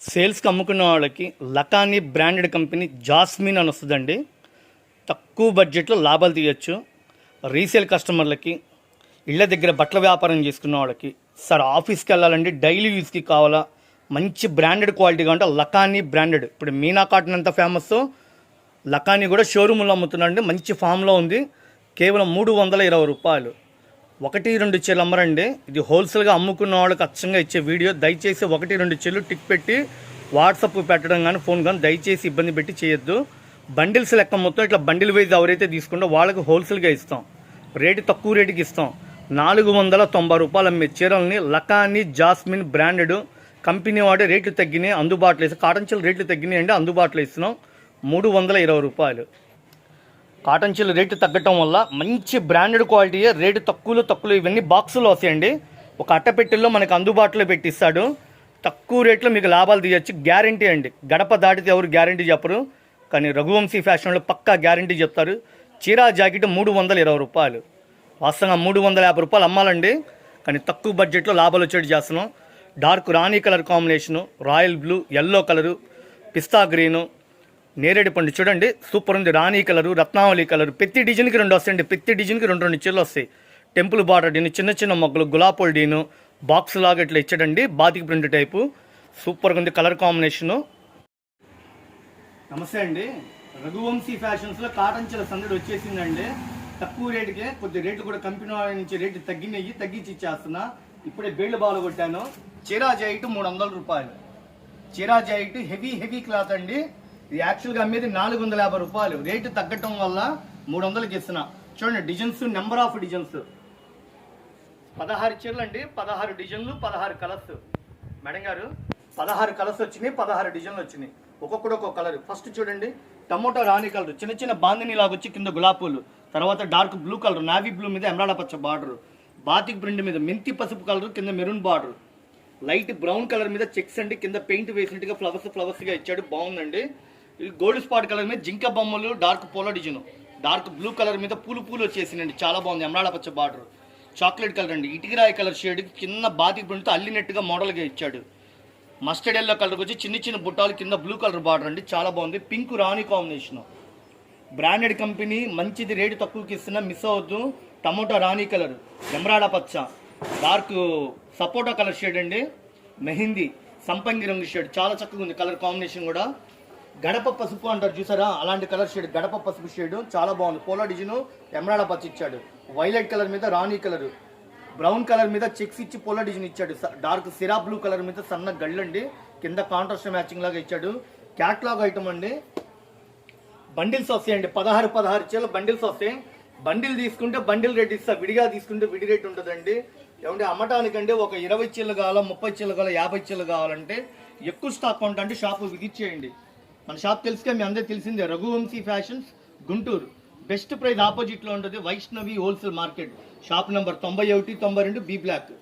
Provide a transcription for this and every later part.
సేల్స్కి అమ్ముకున్న వాళ్ళకి లకానీ branded company jasmine అని వస్తుందండి. తక్కువ బడ్జెట్లో లాభాలు తీయచ్చు. రీసేల్ కస్టమర్లకి ఇళ్ళ దగ్గర బట్టల వ్యాపారం చేసుకున్న వాళ్ళకి సార్ ఆఫీస్కి వెళ్ళాలండి డైలీ యూస్కి కావాలా? మంచి బ్రాండెడ్ క్వాలిటీగా అంటే లకానీ బ్రాండెడ్. ఇప్పుడు మీనా కాటన్ ఎంత ఫేమస్ లకానీ కూడా షోరూంలో అమ్ముతున్నారండి మంచి ఫామ్లో ఉంది. కేవలం మూడు వందల ఇరవై రూపాయలు. ఒకటి రెండు చీరలు అమ్మరండి. ఇది హోల్సేల్గా అమ్ముకున్న వాళ్ళకి అచ్చంగా ఇచ్చే వీడియో. దయచేసి ఒకటి రెండు చీరలు టిక్ పెట్టి వాట్సాప్ పెట్టడం కానీ ఫోన్ కానీ దయచేసి ఇబ్బంది పెట్టి చేయొద్దు. బండిల్స్ లెక్క మొత్తం ఇట్లా బండిల్ వైజ్ ఎవరైతే తీసుకుంటో వాళ్ళకి హోల్సేల్గా ఇస్తాం. రేటు తక్కువ రేటుకి ఇస్తాం. నాలుగు వందల తొంభై రూపాయలు అమ్మే చీరల్ని లకాని జాస్మిన్ బ్రాండెడ్ కంపెనీ వాడే రేట్లు తగ్గినాయి అందుబాటులో ఇస్తాం. కాటన్ చీరలు రేట్లు తగ్గినాయి అండి అందుబాటులో ఇస్తున్నాం. మూడు వందల ఇరవై రూపాయలు. కాటన్ చీల రేటు తగ్గటం వల్ల మంచి బ్రాండెడ్ క్వాలిటీ రేటు తక్కువలో తక్కువలో ఇవన్నీ బాక్సులు వస్తాయండి. ఒక అట్టపెట్టెల్లో మనకు అందుబాటులో పెట్టిస్తాడు. తక్కువ రేట్లో మీకు లాభాలు తీయచ్చు. గ్యారంటీ అండి. గడప దాటితే ఎవరు గ్యారంటీ చెప్పరు. కానీ రఘువంశీ ఫ్యాషన్లో పక్కా గ్యారంటీ చెప్తారు. చీరా జాకెట్ మూడు వందల ఇరవై రూపాయలు. వాస్తవంగా మూడు వందల యాభై రూపాయలు అమ్మాలండి. కానీ తక్కువ బడ్జెట్లో లాభాలు వచ్చేట్టు చేస్తున్నాం. డార్క్ రాణి colour combination royal blue yellow colour పిస్తా గ్రీను నేరేడు పండు చూడండి. సూపర్ ఉంది. రాణి కలరు రత్నావళి కలరు. ప్రతి డిజైన్కి రెండు వస్తాయండి ప్రతి డిజైన్కి రెండు రెండు చీరలు వస్తాయి. టెంపుల్ బార్డర్ డీను చిన్న చిన్న మొక్కలు గులాబోల్ డీను బాక్స్ లాగా ఇట్లా ఇచ్చాడండి. బాతికి ప్రింట్ టైపు. సూపర్గా ఉంది కలర్ కాంబినేషను. నమస్తే అండి. రఘువంశీ ఫ్యాషన్స్లో కాటన్ చీర సందడి వచ్చేసిందండి. తక్కువ రేటుకే కొద్ది రేట్లు కూడా కంపెనీ వాళ్ళ నుంచి రేటు తగ్గినవి తగ్గించి ఇచ్చేస్తున్నా. ఇప్పుడే బేళ్ళు బాలు కొట్టాను. చీరా జాయిట్ మూడు వందల రూపాయలు. చీరా జాయిట్ హెవీ హెవీ క్లాత్ అండి. ఇది యాక్చువల్గా అమ్మేది నాలుగు వందల యాభై రూపాయలు. రేటు తగ్గటం వల్ల మూడు వందలకి ఇస్తున్నా. చూడండి డిజైన్స్ నెంబర్ ఆఫ్ డిజైన్స్ పదహారు చీరలు అండి. పదహారు డిజైన్లు పదహారు కలర్స్ మేడం గారు పదహారు కలర్స్ వచ్చినాయి పదహారు డిజైన్లు వచ్చినాయి. ఒక్కొక్కడు ఒక్కొక్క కలర్ ఫస్ట్ చూడండి టమోటా రాణి కలర్ చిన్న చిన్న బాందిని లాగా వచ్చి కింద గులాబీలు తర్వాత dark blue colour navy blue మీద ఎమరాడ పచ్చ బార్డర్ బాతిక్ ప్రింట్ మీద మెంతి పసుపు కలర్ కింద maroon border light brown colour మీద చెక్స్ అండి. కింద పెయింట్ వేసినట్టుగా ఫ్లవర్స్ ఫ్లవర్స్గా ఇచ్చాడు. బాగుందండి. గోల్డ్ స్పాట్ కలర్ మీద జింక బొమ్మలు dark polo design. Dark blue colour మీద పూలు పూలు వచ్చేసిందండి చాలా బాగుంది. ఎమరాడ పచ్చ బార్డర్. చాక్లెట్ కలర్ అండి. ఇటుకరాయి కలర్ షేడ్ కింద బాతికి ప్రింట్తో అల్లినట్టుగా మోడల్గా ఇచ్చాడు. మస్టర్డ్ ఎల్లో కలర్ వచ్చి చిన్న చిన్న బుట్టాలు కింద బ్లూ కలర్ బార్డర్ అండి. చాలా బాగుంది. పింక్ రాణి కాంబినేషన్ బ్రాండెడ్ కంపెనీ మంచిది రేటు తక్కువకి ఇస్తున్నా మిస్ అవద్దు టమోటా రాణి కలర్. ఎమరాడ పచ్చ. డార్క్ సపోటా కలర్ షేడ్ అండి. మెహిందీ సంపంగి రంగు షేడ్ చాలా చక్కగా ఉంది. కలర్ కాంబినేషన్ కూడా. గడప పసుపు అంటారు చూసారా? అలాంటి కలర్ షేడ్ గడప పసుపు షేడ్ చాలా బాగుంది. పోలో డిజైన్ ఎమరాడ పచ్చి ఇచ్చాడు. వైలెట్ కలర్ మీద రాణి కలర్ బ్రౌన్ కలర్ మీద చెక్స్ ఇచ్చి పోలో డిజైన్ ఇచ్చాడు. డార్క్ సిరా బ్లూ కలర్ మీద సన్న గళ్ళండి కింద కాంట్రాస్ట్ మ్యాచింగ్ లాగా ఇచ్చాడు. క్యాట్లాగ్ ఐటమ్ అండి. బండిల్స్ వస్తాయండి. పదహారు పదహారు చీల బండిల్స్ వస్తాయి. బండిల్ తీసుకుంటే బండిల్ రేట్ ఇస్తా. విడిగా తీసుకుంటే విడి రేట్ ఉంటుందండి. ఏమంటే అమ్మటానికంటే ఒక ఇరవై చీరలు కావాలా ముప్పై చీరలు కావాలా యాభై చీరలు కావాలంటే ఎక్కువ స్టాక్ ఉంటే షాపు విజిట్ చేయండి. మన షాప్ తెలుసుగా మీ అందరికీ తెలిసిందే Raghuvamshi fashions Guntur. Best price ఆపోజిట్లో ఉంటుంది Vaishnavi wholesale market. Shop number తొంభై ఒకటి తొంభై రెండు బి బ్లాక్.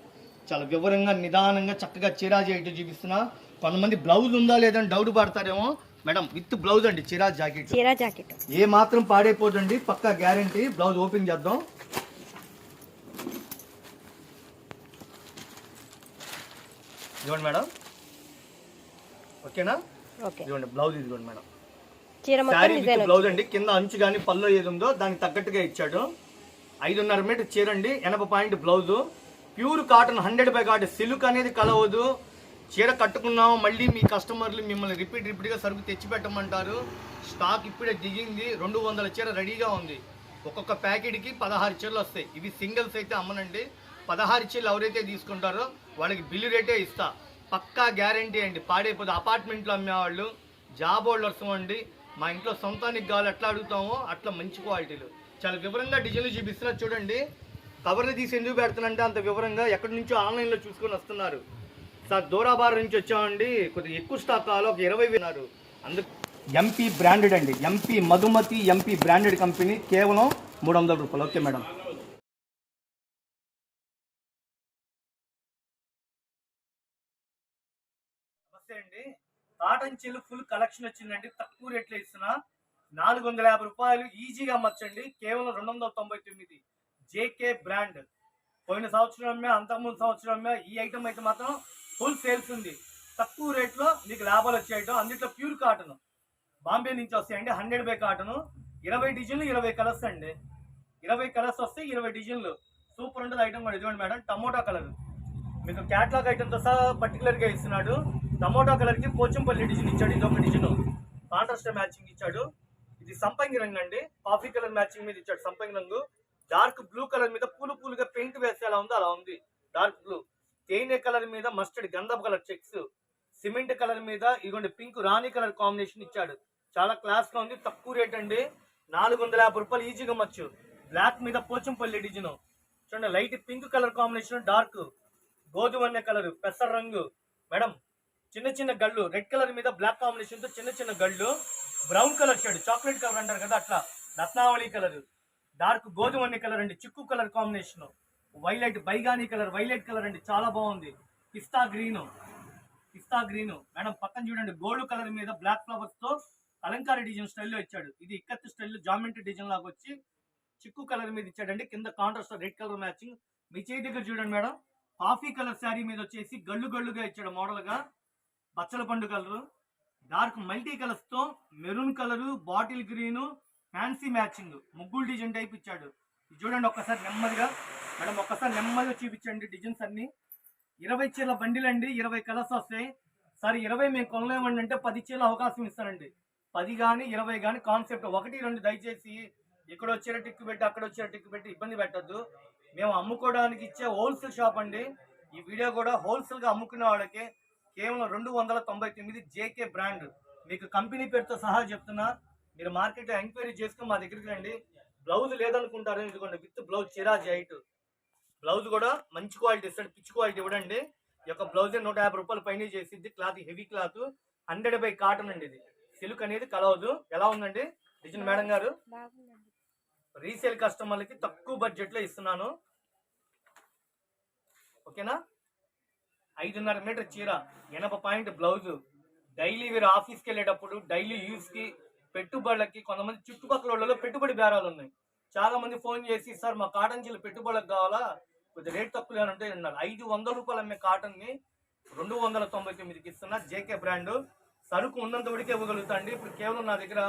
చాలా వివరంగా నిదానంగా చక్కగా చీరా చేయటం చూపిస్తున్నా. కొంతమంది బ్లౌజ్ ఉందా లేదని డౌట్ పడతారేమో. మేడం విత్ బ్లౌజ్ అండి చీరా జాకెట్ చీరా జాకెట్ ఏ మాత్రం పాడైపోదండి పక్కా గ్యారంటీ బ్లౌజ్ ఓపెన్ చేద్దాం. ఇదిగోండి మేడం ఓకేనా ఓకే ఇదిగోండి బ్లౌజ్ ఇదిగోండి మేడం. శారీ విత్ బ్లౌజ్ అండి. కింద అంచు కానీ పళ్ళు ఏది ఉందో దానికి తగ్గట్టుగా ఇచ్చాడు. ఐదున్నర మీటర్ చీర అండి. ఎనభై point blouse pure cotton hundred by cotton. Silk అనేది కలవదు. చీర కట్టుకున్నాం మళ్ళీ మీ కస్టమర్లు మిమ్మల్ని రిపీట్ రిపీట్గా సరుకు తెచ్చి పెట్టమంటారు. స్టాక్ ఇప్పుడే దిగింది. రెండు వందల చీర రెడీగా ఉంది. ఒక్కొక్క ప్యాకెట్కి పదహారు చీరలు వస్తాయి. ఇవి సింగిల్స్ అయితే అమ్మనండి. పదహారు చీరలు ఎవరైతే తీసుకుంటారో వాళ్ళకి బిల్లు రేటే ఇస్తా. పక్కా గ్యారంటీ అండి. పాడైపోతే అపార్ట్మెంట్లో అమ్మేవాళ్ళు జాబ్ హోల్డర్స్ అండి మా ఇంట్లో సొంతానికి కావాలి ఎట్లా అడుగుతామో అట్లా మంచి క్వాలిటీలు. చాలా వివరంగా డిజైన్లు చూపిస్తున్నా చూడండి. కవర్లు తీసి ఎందుకు పెడుతున్నానంటే అంత వివరంగా ఎక్కడి నుంచో ఆన్లైన్లో చూసుకొని వస్తున్నారు. సార్ దూరాబార్ నుంచి వచ్చామండి. కొద్దిగా ఎక్కువ స్టాక్ కావాలి ఒక ఇరవై విన్నారు అందుకు ఎంపీ బ్రాండెడ్ అండి. MP Madhumati MP branded company కేవలం మూడు వందల రూపాయలు. Okay madam. నమస్తే అండి కాటన్ చీలు ఫుల్ కలెక్షన్ వచ్చిందండి. తక్కువ రేట్లో ఇస్తున్నా. నాలుగు వందల యాభై రూపాయలు ఈజీగా అమ్మచ్చండి. కేవలం రెండు వందల తొంభై తొమ్మిది. JK brand. పోయిన సంవత్సరమే అంతకుముందు సంవత్సరమే ఈ ఐటమ్ అయితే మాత్రం ఫుల్ సేల్స్ ఉంది. తక్కువ రేట్లో మీకు లాభాలు వచ్చే ఐటమ్ అందులో ప్యూర్ కాటన్ బాంబే నుంచి వస్తాయండి. హండ్రెడ్ బై కాటన్ ఇరవై డిజైన్లు ఇరవై కలర్స్ అండి. ఇరవై కలర్స్ వస్తే ఇరవై డిజైన్లు. సూపర్ ఉంటుంది ఐటమ్ కూడా. ఇదిగోండి మేడం టమోటా కలర్ మీకు క్యాట్లాగ్ ఐటమ్తో సహా పర్టికులర్గా ఇస్తున్నాడు. టమోటా కలర్కి పోచంపల్లి డిజైన్ ఇచ్చాడు ఇది ఒక డిజైన్. కాంట్రాస్ట్ మ్యాచింగ్ ఇచ్చాడు. ఇది సంపంగి రంగు అండి. కాఫీ కలర్ మ్యాచింగ్ మీద ఇచ్చాడు సంపంగి రంగు. డార్క్ బ్లూ కలర్ మీద పూలు పూలుగా పెయింట్ వేస్తే ఎలా ఉందో అలా ఉంది. Dark blue. తేనె కలర్ మీద మస్టర్డ్ గంధపు కలర్ చెక్స్. సిమెంట్ కలర్ మీద ఇదిగోండి పింక్ రాణి కలర్ కాంబినేషన్ ఇచ్చాడు. చాలా క్లాస్గా ఉంది తక్కువ రేట్ అండి. నాలుగు వందల యాభై రూపాయలు ఈజీగా అమ్మచ్చు. బ్లాక్ మీద పోచంపల్లి డిజైన్. చూడండి light pink colour combination dark గోధుమ కలర్ పెసర రంగు. మేడం చిన్న చిన్న గళ్ళు రెడ్ కలర్ మీద బ్లాక్ కాంబినేషన్తో చిన్న చిన్న గళ్ళు brown colour shade chocolate colour అంటారు కదా అట్లా రత్నావళి కలర్ డార్క్ గోధుమ కలర్ అండి చిక్కు కలర్ కాంబినేషన్ వైలెట్ బైగాని కలర్ వైలెట్ కలర్ అండి చాలా బాగుంది. పిస్తా గ్రీన్ పిస్తా గ్రీన్ మేడం పక్కన చూడండి గోల్డ్ కలర్ మీద బ్లాక్ ఫ్లవర్స్తో అలంకార డిజైన్ స్టైల్లో ఇచ్చాడు. ఇది ఇక్కత్ స్టైల్లో జామెంట్రీ డిజైన్ లాగా వచ్చి చిక్కు కలర్ మీద ఇచ్చాడండి. కింద కాంట్రాస్ట్ రెడ్ కలర్ మ్యాచింగ్ మీ చేయి దగ్గర చూడండి మేడం. కాఫీ కలర్ శారీ మీద వచ్చేసి గళ్ళు గళ్ళుగా ఇచ్చాడు మోడల్గా. పచ్చల పండు కలర్ డార్క్ మల్టీ కలర్స్తో maroon colour bottle green fancy matching. ముగ్గులు డిజైన్ టైప్ ఇచ్చాడు. ఇది చూడండి ఒక్కసారి నెమ్మదిగా. మేడం ఒక్కసారి నెమ్మదిగా చూపించండి డిజైన్స్ అన్ని. ఇరవై చీరల బండిలు అండి ఇరవై కలర్స్ వస్తాయి. సార్ ఇరవై మేము కొనలేమండి అంటే పది చీరల అవకాశం ఇస్తానండి. పది కానీ ఇరవై కానీ కాన్సెప్ట్. ఒకటి రెండు దయచేసి ఇక్కడ వచ్చే టిక్కు పెట్టి అక్కడ వచ్చే టిక్కు పెట్టి ఇబ్బంది పెట్టద్దు. మేము అమ్ముకోవడానికి ఇచ్చే హోల్సేల్ షాప్ అండి. ఈ వీడియో కూడా హోల్సేల్గా అమ్ముకునే వాళ్ళకి కేవలం రెండు వందల తొంభై తొమ్మిది జేకే బ్రాండ్. మీకు కంపెనీ పేరుతో సహా చెప్తున్నా మీరు మార్కెట్ ఎంక్వైరీ చేసుకుని మా దగ్గరికి రండి. బ్లౌజ్ లేదనుకుంటారు ఇదిగోండి విత్ బ్లౌజ్ చిరాజ్ హైట్. బ్లౌజ్ కూడా మంచి క్వాలిటీ ఇస్తాడు పిచ్ క్వాలిటీ ఇవ్వడండి. ఈ యొక్క బ్లౌజ్ నూట యాభై రూపాయలు పైన చేసిద్ది cloth heavy cloth. Hundred by cotton అండి ఇది. సిల్క్ అనేది కలవదు. ఎలా ఉందండి? డిజైన్ మేడం గారు? రీసేల్ కస్టమర్లకి తక్కువ బడ్జెట్లో ఇస్తున్నాను. ఓకేనా? ఐదున్నర మీటర్ చీర ఎనభై పాయింట్ బ్లౌజ్. డైలీ వీరు ఆఫీస్కి వెళ్ళేటప్పుడు డైలీ యూస్కి పెట్టుబడులకి కొంతమంది చుట్టుపక్కల వాళ్ళలో పెట్టుబడి బేరాలు ఉన్నాయి. చాలా మంది ఫోన్ చేసి సార్ మా కాటన్ చీల పెట్టుబడులకు కావాలా? కొద్దిగా రేట్ తక్కువ అంటే ఉన్నారు ఐదు వందల రూపాయలు అమ్మే కాటన్ని రెండు వందల తొంభై తొమ్మిదికి ఇస్తున్నా జేకే బ్రాండ్. సరుకు ఉన్నంత వరకే ఇవ్వగలుగుతాండి ఇప్పుడు కేవలం నా దగ్గర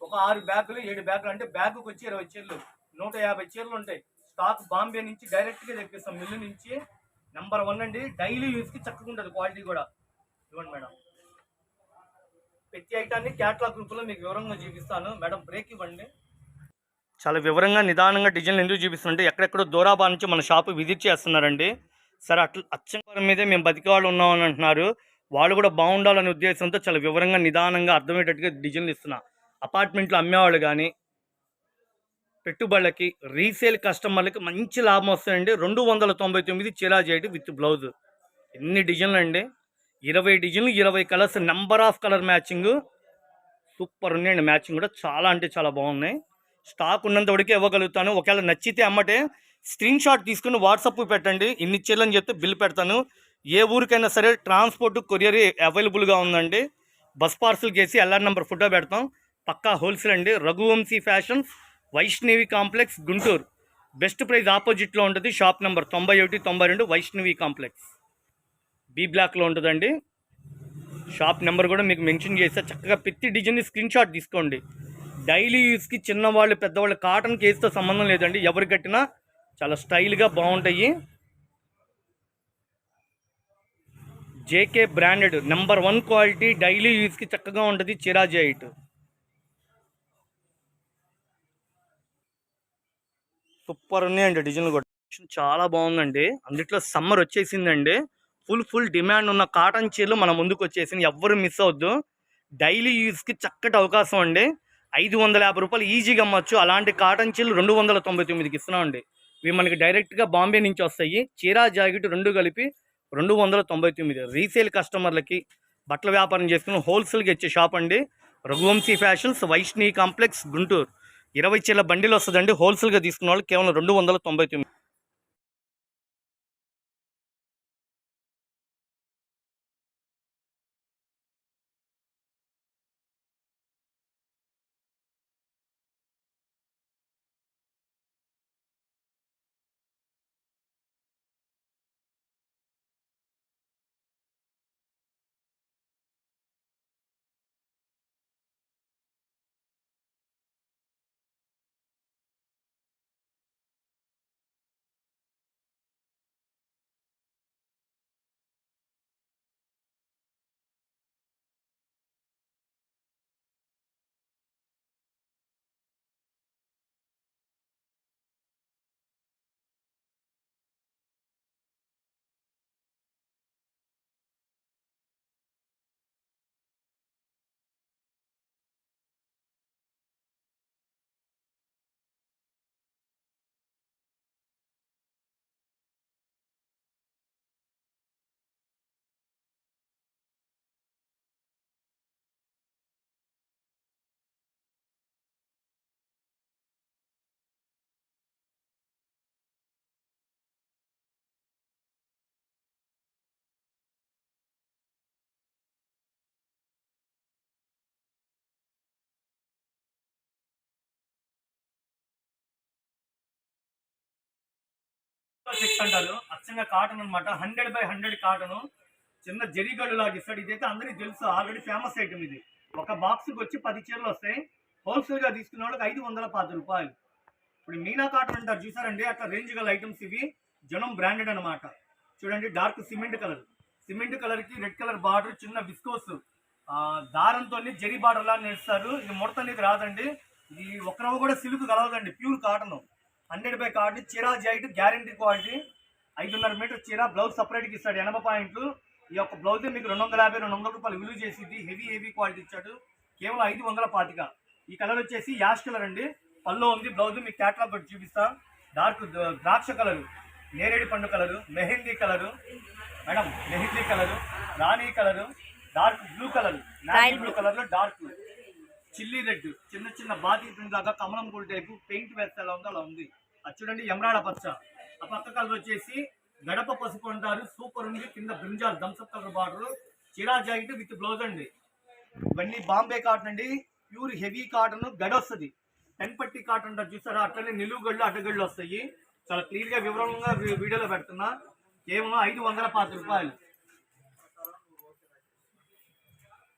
ఒక ఆరు బ్యాగులు ఏడు బ్యాగులు అంటే బ్యాగుకు వచ్చి ఇరవై చీరలు నూట యాభై చీరలు ఉంటాయి. స్టాక్ బాంబే నుంచి డైరెక్ట్గా తెప్పిస్తాం మిల్లు నుంచి. నెంబర్ వన్ అండి. డైలీ యూస్కి చక్కగా ఉంటుంది క్వాలిటీ కూడా. ఇవ్వండి మేడం. ప్రతి ఐటాన్ని క్యాట్లాగ్ గ్రూప్లో మీకు వివరంగా చూపిస్తాను. మేడం బ్రేక్ ఇవ్వండి. చాలా వివరంగా నిదానంగా డిజైన్లు ఎందుకు చూపిస్తుంటే ఎక్కడెక్కడో దూరాబా నుంచి మన షాపు విజిట్ చేస్తున్నారండి. సరే అట్లా అచ్చంగారం మీదే మేము బతికే వాళ్ళు ఉన్నామని అంటున్నారు. వాళ్ళు కూడా బాగుండాలనే ఉద్దేశంతో చాలా వివరంగా నిదానంగా అర్థమయ్యేటట్టుగా డిజైన్లు ఇస్తున్నా. అపార్ట్మెంట్లో అమ్మేవాళ్ళు కానీ పెట్టుబడులకి రీసేల్ కస్టమర్లకి మంచి లాభం వస్తాయండి. రెండు వందల తొంభై తొమ్మిది చీరా చేయడం విత్ బ్లౌజ్. ఎన్ని డిజైన్లు అండి? ఇరవై డిజైన్లు ఇరవై colours number of colour matching. Super ఉన్నాయండి. మ్యాచింగ్ కూడా చాలా అంటే చాలా బాగున్నాయి. స్టాక్ ఉన్నంత వరకే ఇవ్వగలుగుతాను. ఒకవేళ నచ్చితే అమ్మటే స్క్రీన్ షాట్ తీసుకుని వాట్సాప్ పెట్టండి. ఇన్ని చీరలని చెప్తే బిల్ పెడతాను. ఏ ఊరికైనా సరే ట్రాన్స్పోర్ట్ కొరియర్ అవైలబుల్గా ఉందండి. బస్ పార్సల్ చేసి ఎల్ఆర్ నెంబర్ ఫోటో పెడతాం. పక్కా హోల్సేల్ అండి. Raghuvamshi fashions. Vaishnavi complex Guntur. Best price ఆపోజిట్లో ఉంటుంది షాప్ నెంబర్ తొంభై ఒకటి తొంభై రెండు వైష్ణవి కాంప్లెక్స్. బి బ్లాక్లో ఉంటుందండి. షాప్ నెంబర్ కూడా మీకు మెన్షన్ చేస్తే చక్కగా ప్రతి డిజైన్ని స్క్రీన్ షాట్ తీసుకోండి. డైలీ యూస్కి చిన్నవాళ్ళు పెద్దవాళ్ళు కాటన్ కేసుతో సంబంధం లేదండి. ఎవరు కట్టినా చాలా స్టైల్గా బాగుంటాయి. JK branded number one quality daily యూస్కి చక్కగా ఉంటుంది చిరాజైట్ సూపర్ ఉన్నాయండి డిజైన్లు కూడా. చాలా బాగుందండి. అందుట్లో సమ్మర్ వచ్చేసిందండి. ఫుల్ ఫుల్ డిమాండ్ ఉన్న కాటన్ చీరలు మన ముందుకు వచ్చేసింది ఎవ్వరు మిస్ అవద్దు డైలీ యూస్కి చక్కటి అవకాశం అండి. ఐదు వందల యాభై రూపాయలు ఈజీగా అమ్మచ్చు. అలాంటి కాటన్ చీరలు రెండు వందల తొంభై తొమ్మిదికి ఇస్తున్నాం అండి ఇవి మనకి డైరెక్ట్గా బాంబే నుంచి వస్తాయి. చీరా జాకెట్ రెండు కలిపి రెండు వందల తొంభై తొమ్మిది. రీసేల్ కస్టమర్లకి బట్టల వ్యాపారం చేసుకుని హోల్సేల్గా ఇచ్చే షాప్ అండి. రఘువంశీ ఫ్యాషన్స్ వైష్ణవి కాంప్లెక్స్ గుంటూరు ఇరవై చీల బండిలు వస్తుందండి. హోల్సేల్గా తీసుకున్న వాళ్ళు కేవలం రెండు వందల తొంభై తొమ్మిది చెక్స్ అంటారు. అచ్చంగా కాటన్ అన్నమాట. హండ్రెడ్ బై హండ్రెడ్ కాటన్ చిన్న జరీగడ్డు లాగా ఇస్తాడు. ఇదైతే అందరికీ తెలుసు. ఆల్రెడీ ఫేమస్ ఐటమ్ ఇది. ఒక బాక్స్కి వచ్చి పది చీరలు వస్తాయి. హోల్సేల్గా తీసుకున్న వాళ్ళకి ఐదు వందల పది రూపాయలు. ఇప్పుడు మీనా కాటన్ అంటారు. చూసారండి? అట్లా రేంజ్ గల ఐటమ్స్ ఇవి. జనం బ్రాండెడ్ అన్నమాట. చూడండి డార్క్ సిమెంట్ కలర్ సిమెంట్ కలర్కి రెడ్ కలర్ బార్డర్ చిన్న బిస్కోస్ దారంతో జరీ బార్డర్ లా నేస్తారు. ఇది ముడత అనేది రాదండి. ఇది ఒక్కరవ కూడా silk కలవదండి. Pure cotton hundred by cotton చీర జైట్ గ్యారంటీ క్వాలిటీ. ఐదున్నర మీటర్ చీర బ్లౌజ్ సపరేట్గా ఇస్తాడు. ఎనభై పాయింట్లు. ఈ యొక్క బ్లౌజ్ మీకు రెండు వందల యాభై రెండు వందల రూపాయలు విలువ చేసింది హెవీ హెవీ క్వాలిటీ ఇచ్చాడు. కేవలం ఐదు వందల పాతిక. ఈ కలర్ వచ్చేసి యాష్ కలర్ అండి. పల్లో ఉంది బ్లౌజ్ మీకు క్యాట్లాగ్ పెట్టి చూపిస్తా. డార్క్ ద్రాక్ష కలరు. నేరేడు పండు colour. Mehndi colour. Madam mehndi colour. రాణి colour. Dark blue colour. Navy blue కలర్లో డార్క్. Chilli red. చిన్న చిన్న బాతి ప్రింట్ లాగా కమలం పూల టైపు. పెయింట్ వేస్తే ఎలా ఉందో అలా ఉంది. అది చూడండి ఎమరాడ పచ్చ. ఆ పక్క కలర్ వచ్చేసి గడప పసుపు అంటారు. సూపర్ ఉంది. కింద brinjal Thums Up colour border. చిరా jacket with blouse అండి. ఇవన్నీ బాంబే కాటన్ అండి. ప్యూర్ హెవీ కాటన్ గడ వస్తుంది. టెన్ పట్టి కాటన్ అంటారు చూసారా? అట్లనే నిలువు గళ్ళు అడ్డగళ్ళు వస్తాయి. చాలా క్లియర్గా వివరంగా వీడియోలో పెడుతున్నా. కేవలం ఐదు వందల పాతి రూపాయలు.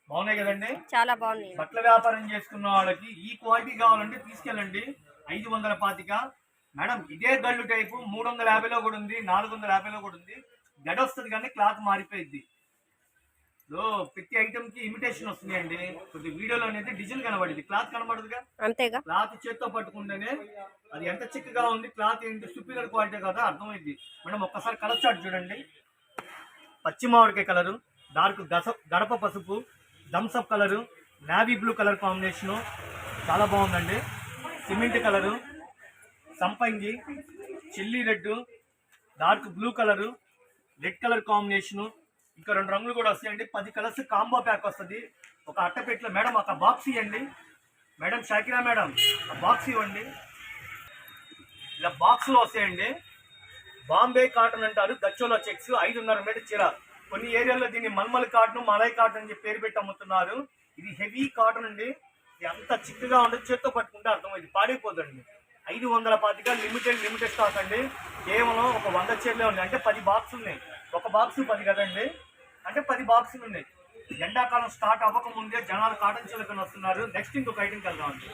బాగున్నాయి కదండి? చాలా బాగుంది బట్టల వ్యాపారం చేసుకున్న వాళ్ళకి ఈ క్వాలిటీ కావాలంటే తీసుకెళ్ళండి. ఐదు వందల పాతిక. మేడం ఇదే గళ్ళు టైపు మూడు వందల యాభైలో కూడా ఉంది నాలుగు వందల యాభైలో కూడా ఉంది. గడ వస్తుంది కానీ క్లాత్ మారిపోయింది ప్రతి ఐటమ్కి ఇమిటేషన్ వస్తున్నాయండి కొద్ది వీడియోలో అనేది డిజైన్ కనబడింది. క్లాత్ కనబడదుగా? అంతేగా? క్లాత్ చేత్తో పట్టుకుంటేనే అది ఎంత చిక్కగా ఉంది క్లాత్ ఏంటి సుపీరియర్ క్వాలిటీ కదా అర్థమైంది. మేడం ఒక్కసారి కలర్ చార్ట్ చూడండి. పచ్చి మామిడికాయ కలరు డార్క్ గస గడప పసుపు Thums Up colour navy blue colour combination చాలా బాగుందండి. సిమెంట్ కలరు సంపంగి chilli red dark blue colour red colour combination. ఇంకా రెండు రంగులు కూడా వస్తాయండి. పది కలర్స్ కాంబో ప్యాక్ వస్తుంది. ఒక అట్టపెట్లో మేడం ఒక బాక్స్ ఇవ్వండి. మేడం షాకిరా మేడం ఆ బాక్స్ ఇవ్వండి. ఇలా బాక్స్లో వస్తాయండి. బాంబే కాటన్ అంటారు. గచ్చోలో చెక్స్ ఐదున్నర మీటర్ చీర. కొన్ని ఏరియాల్లో దీన్ని మల్మల్ కాటన్ మలై కాటన్ అని చెప్పి పేరు పెట్టి అమ్ముతున్నారు. ఇది హెవీ కాటన్ అండి. ఇది అంత చిక్కగా ఉండదు చేత్తో పట్టుకుంటే అర్థమైంది పాడైపోదండి. ఐదు వందల పాతిక లిమిటెడ్ లిమిటెడ్ స్టాక్ అండి. కేవలం ఒక వంద చీరలే ఉన్నాయి. అంటే పది బాక్స్ ఉన్నాయి. ఒక బాక్స్ పది కదండి? అంటే పది బాక్సులు ఉన్నాయి. ఎండాకాలం స్టార్ట్ అవ్వక ముందే జనాలు కాటన్ చీరకొని వస్తున్నారు. నెక్స్ట్ ఇంకొక ఐటెంకి వెళ్దామండి.